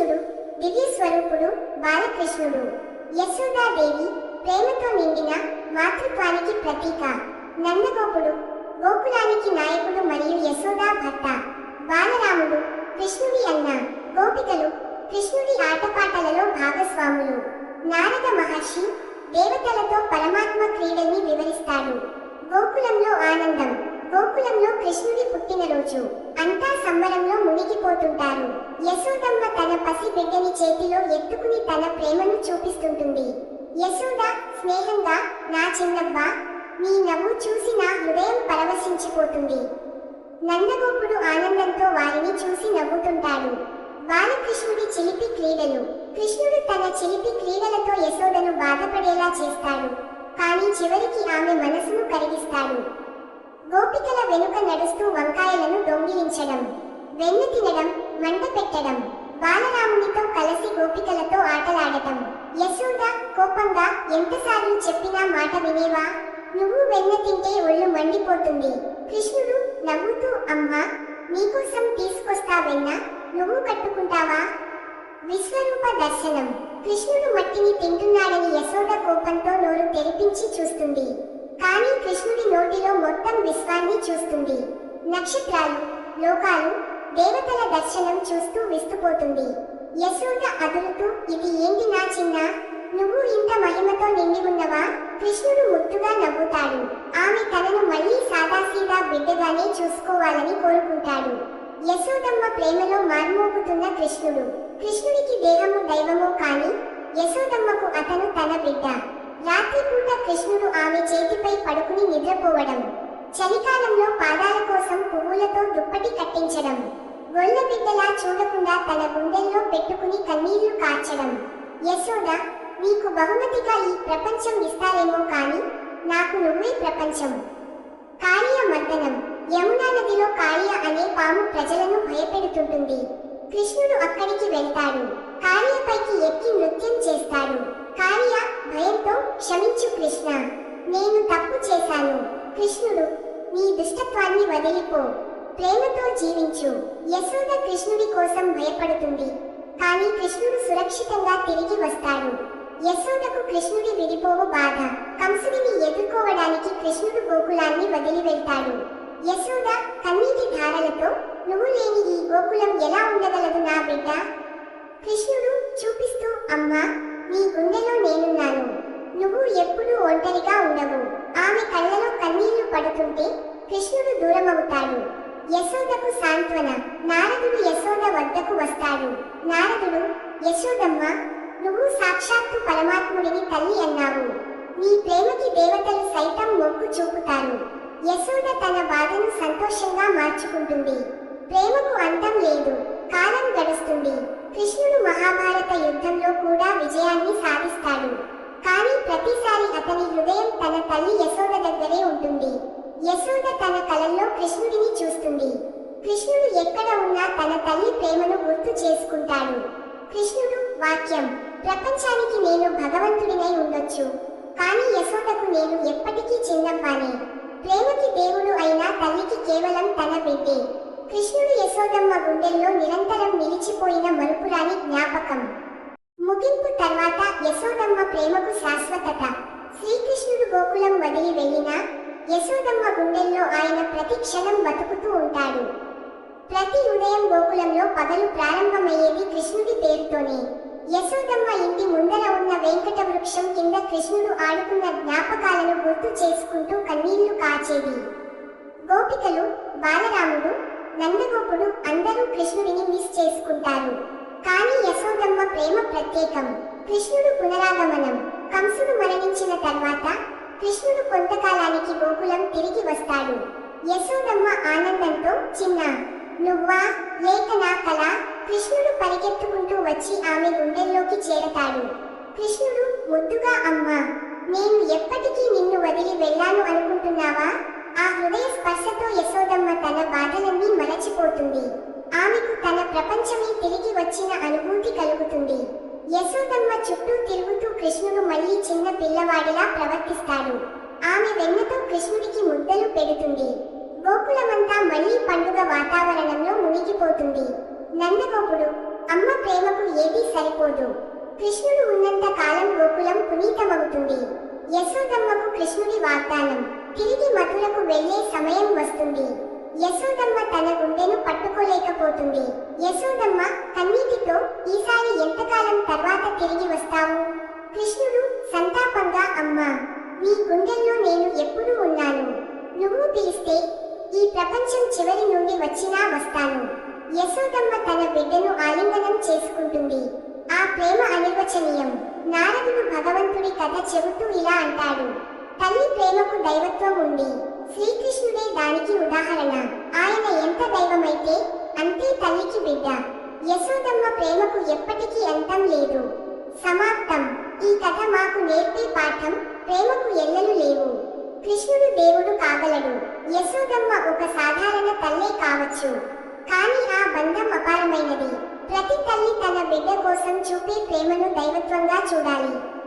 శ్రీకృష్ణుడు దివ్య స్వరూపుడు బాలకృష్ణుడు. యశోదాదేవి ప్రేమతో నిండిన మాతృత్వానికి ప్రతీక. నందగోపుడు గోకులానికి నాయకుడు మరియు యశోదా భర్త. బాలరాముడు కృష్ణుడి అన్న. గోపికలు కృష్ణుడి ఆటపాటలలో భాగస్వాములు. నారద మహర్షి దేవతలతో పరమాత్మ క్రీడల్ని వివరిస్తాడు. గోకులంలో ఆనందం. గోకులంలో కృష్ణుడి పుట్టినరోజు అంతా సంబరంలో మునిగిపోతుంటారు. యశోదమ్మ తన పసి బిడ్డని చేతిలో ఎత్తుకుని తన ప్రేమను చూపిస్తుంటుంది. యశోద స్నేహంగా నా చిన్నవ్వ నీ నవ్వు చూసి నా హృదయం పరవశించిపోతుంది. నందగోపుడు ఆనందంతో వారిని చూసి నవ్వుతుంటాడు. బాలకృష్ణుడి చిలిపి క్రీడలు. కృష్ణుడు తన చిలిపి క్రీడలతో యశోదను బాధపడేలా చేస్తాడు. కానీ చివరికి ఆమె మనసును కరిగిస్తాడు. గోపికల వెనుక నడుస్తూ వంకాయలను దొంగిలించడం వెన్ను తినడం మంట పెట్టడం బాలరామునితో కలిసి గోపికలతో ఆటలాడటం. యశోద కోపంగా ఎంతసార్లు చెప్పినా మాట వినేవా? నువ్వు వెన్న తింటే ఒళ్ళు మండిపోతుంది. కృష్ణుడు నవ్వుతూ అమ్మా నీకోసం తీసుకొస్తా వెన్న నువ్వు కట్టుకుంటావా? విశ్వరూప దర్శనం. కృష్ణుడు మట్టిని తింటున్నాడని యశోద కోపంతో నోరు తెరిపించి చూస్తుంది. కానీ కృష్ణుడి నోటిలో మొత్తం విశ్వాన్ని చూస్తుంది. నక్షత్రాలు లోకాలు దేవతల దర్శనం చూస్తూ విస్తుపోతుంది. యశోద అదురుతూ ఇది ఏంటి నా చిన్న? నువ్వు ఇంత మహిమతో నిండి ఉన్నవా? కృష్ణుడు ముద్దుగా నవ్వుతాడు. ఆమె తనను మళ్ళీ సాదాసీదా బిడ్డగానే చూసుకోవాలని కోరుకుంటాడు. యశోదమ్మ ప్రేమలో మార్మోగుతున్న కృష్ణుడు. కృష్ణుడికి దేహము దైవము కాని యశోదమ్మకు అతను తన బిడ్డ. రాత్రిపూట కృష్ణుడు ఆమె చేతిపై పడుకుని నిద్రపోవడం చలికాలంలో పాదాల కోసం పువ్వులతో దుప్పటి కట్టించడం గొల్ల బిడ్డలా చూడకుండా తన గుండెల్లో పెట్టుకుని కన్నీళ్ళు కార్చడం. యశోద నీకు బహుమతిగా ఈ ప్రపంచం ఇస్తారేమో కాని నాకు నువ్వే ప్రపంచం. కాళీయ మర్దనం యమునా నదిలో కాళీయ అనే పాము ప్రజలను భయపెడుతుంటుంది. కృష్ణుడు అక్కడికి వెళ్తాడు. దుష్టత్వాన్ని వదిలిపో ప్రేమతో జీవించు. యశోద కృష్ణుడి కోసం భయపడుతుంది. కానీ కృష్ణుడు సురక్షితంగా తిరిగి వస్తాడు. యశోదకు కృష్ణుడి విడిపోవు బాధ. కంసుడిని ఎదుర్కోవడానికి కృష్ణుడు గోకులాన్ని వదిలి వెళ్తాడు. యశోద కన్నీటి ధారలతో నువ్వు లేని ఈ గోకులం ఎలా ఉండగలదు నా బిడ్డ? కృష్ణుడు చూపిస్తూ అమ్మా నీ గుండెలో నేనున్నాను. నువ్వు ఎప్పుడూ ఒంటరిగా ఉండవు. ఆమె కళ్ళలో కన్నీళ్ళు పడుతుంటే కృష్ణుడు దూరమవుతాడు. యశోదకు సాంత్వన. నారదుడు యశోద వద్దకు వస్తాడు. నారదుడు యశోదమ్మ నువ్వు సాక్షాత్తు పరమాత్ముడిని తల్లి అన్నావు. నీ ప్రేమకి దేవతలు సైతం మొగ్గు చూపుతారు. యశోద తన బాధను సంతోషంగా మార్చుకుంటుంది. ప్రేమకు అంతం లేదు. కాలం గడుస్తుంది. కృష్ణుడు మహాభారత యుద్ధంలో కూడా విజయాన్ని సాధిస్తాడు. కానీ ప్రతిసారి అతని హృదయం తన తల్లి యశోద దగ్గరే ఉంటుంది. యశోద తన కలల్లో కృష్ణుడిని చూస్తుంది. కృష్ణుడు ఎక్కడ ఉన్నా తన తల్లి ప్రేమను గుర్తు చేసుకుంటాడు. కృష్ణుడు వాక్యం ప్రపంచానికి నేను భగవంతుడినై ఉండొచ్చు. కానీ యశోదకు నేను ఎప్పటికీ చిన్నవ్వానే ప్రేమకి దేవుడు అయిన తల్లికి కేవలం తన బిడ్డే. కృష్ణుడు యశోదమ్మ గుండెల్లో నిరంతరం నిలిచిపోయిన మరుపురాని జ్ఞాపకం. ముగింపు తర్వాత యశోదమ్మ ప్రేమకు శాశ్వతత. శ్రీకృష్ణుడు గోకులం వదిలి వెళ్ళినా యశోదమ్మ గుండెల్లో ఆయన ప్రతి క్షణం బతుకుతూ ఉంటాడు. ప్రతి ఉదయం గోకులంలో పగలు ప్రారంభమయ్యేది కృష్ణుడి పేరుతోనే. యశోదమ్మ ఇంటి ముందర ఉన్న వెంకట వృక్షం కింద కృష్ణుడు ఆడుకున్న జ్ఞాపకాలను గుర్తు చేసుకుంటూ కన్నీళ్ళు కాచేది. గోపికలు బాలరాముడు నందగోపుడు అందరూ కృష్ణుడిని మిస్ చేసుకుంటారు. కానీ యశోదమ్మ ప్రేమ ప్రత్యేకం. కృష్ణుడు పునరాగమనం. కంసుడు మరణించిన తర్వాత కృష్ణుడు కొంతకాలానికి గోకులం తిరిగి వస్తాడు. యశోదమ్మ ఆనందంతో చిన్న నువ్వా? లేక నా కళ కృష్ణుడు పరిగెత్తుకుంటూ వచ్చి ఆమె గుండెల్లోకి చేరతాడు. కృష్ణుడు ముద్దుగా అమ్మా నేను ఎప్పటికీ నిన్ను వదిలి వెళ్ళాను అనుకుంటున్నావా? ఆ హృదయ స్పర్శతో యశోదమ్మ తన బాధలన్నీ మరచిపోతుంది ఆమెకు తన ప్రపంచమే తిరిగి వచ్చిన అనుభూతి కలుగుతుంది. యశోదమ్మ చుట్టూ తిరుగుతూ చిన్న పిల్లవాడిలా ప్రవర్తిస్తాడు. ఆమె వెన్నతో కృష్ణుడికి ముద్దలు పెడుతుంది. గోకులమంతా మళ్ళీ పండుగ వాతావరణంలో మునిగిపోతుంది. నందగోపుడు అమ్మ ప్రేమకు ఏదీ సరిపోదు. కృష్ణుడు ఉన్నంత కాలం గోకులం పునీతమవుతుంది. యశోదమ్మకు కృష్ణుడి వాగ్దానం తిరిగి మధులకు వెళ్ళే సమయం వస్తుంది. యశోదమ్మ తన గుండెను పట్టుకోలేకపోతుంది. యశోదమ్మ కన్నీటితో ఈసారి ఎంతకాలం తర్వాత తిరిగి వస్తావు? కృష్ణుడు సంతాపంగా అమ్మా నీ గుండెల్లో నేను ఎప్పుడూ ఉన్నాను. నువ్వు పిలిస్తే ఈ ప్రపంచం చివరి నుండి వచ్చినా వస్తాను. యశోదమ్మ తన బిడ్డను ఆలింగనం చేసుకుంటుంది. ఆ ప్రేమ అనిర్వచనీయం. నారదుడు భగవంతుడి కథ చెబుతూ ఇలా అంటాడు. తల్లి ప్రేమకు దైవత్వం ఉంది. శ్రీకృష్ణుడే దానికి ఉదాహరణ. ఆయన ఎంత దైవమైతే అంతే తల్లికి బిడ్డ. యశోదమ్మ ప్రేమకు ఎప్పటికీ అంతం లేదు. మాకు నేర్పే పాఠం ప్రేమకు ఎల్లలు లేవు. కృష్ణుడు దేవుడు కాగలడు. యశోదమ్మ ఒక సాధారణ తల్లే కావచ్చు. కానీ ఆ బంధం అపారమైనది. ప్రతి తల్లి తన బిడ్డ కోసం చూపే ప్రేమను దైవత్వంగా చూడాలి.